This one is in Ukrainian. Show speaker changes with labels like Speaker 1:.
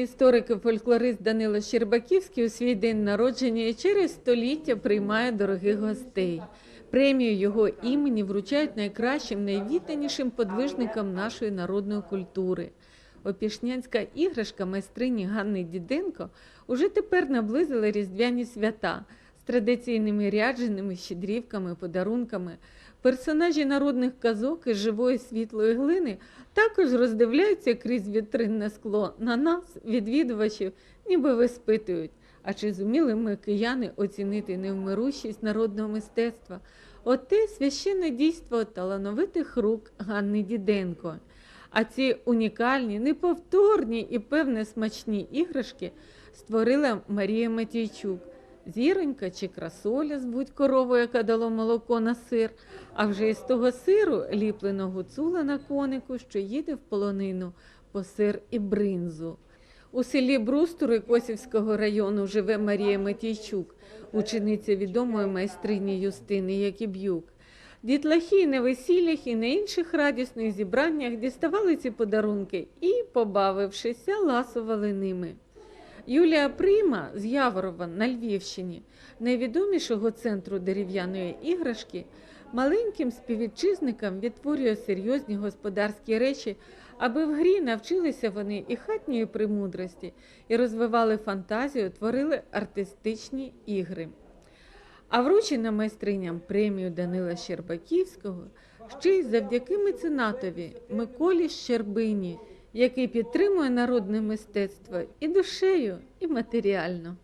Speaker 1: Історик і фольклорист Данило Щербаківський у свій день народження і через століття приймає дорогих гостей. Премію його імені вручають найкращим, найвітанішим подвижникам нашої народної культури. Опішнянська іграшка майстрині Ганни Діденко уже тепер наблизила різдвяні свята традиційними рядженими щедрівками, подарунками. Персонажі народних казок із живої світлої глини також роздивляються крізь вітринне скло на нас, відвідувачів, ніби виспитують. А чи зуміли ми, кияни, оцінити невмирущість народного мистецтва? Оте священне дійство талановитих рук Ганни Діденко. А ці унікальні, неповторні і певне смачні іграшки створила Марія Матійчук. Зіронька чи красоля звуть корову, яка дало молоко на сир, а вже із того сиру ліплено гуцула на конику, що їде в полонину по сир і бринзу. У селі Брустури Косівського району живе Марія Матійчук, учениця відомої майстрині Юстини Якіб'юк. Дітлахи на весіллях і на інших радісних зібраннях діставали ці подарунки і, побавившися, ласували ними. Юлія Прима з Яворова на Львівщині, найвідомішого центру дерев'яної іграшки, маленьким співвітчизникам відтворює серйозні господарські речі, аби в грі навчилися вони і хатньої премудрості, і розвивали фантазію, творили артистичні ігри. А вручена майстриням премію Данила Щербаківського ще й завдяки меценатові Миколі Щербині, який підтримує народне мистецтво і душею, і матеріально.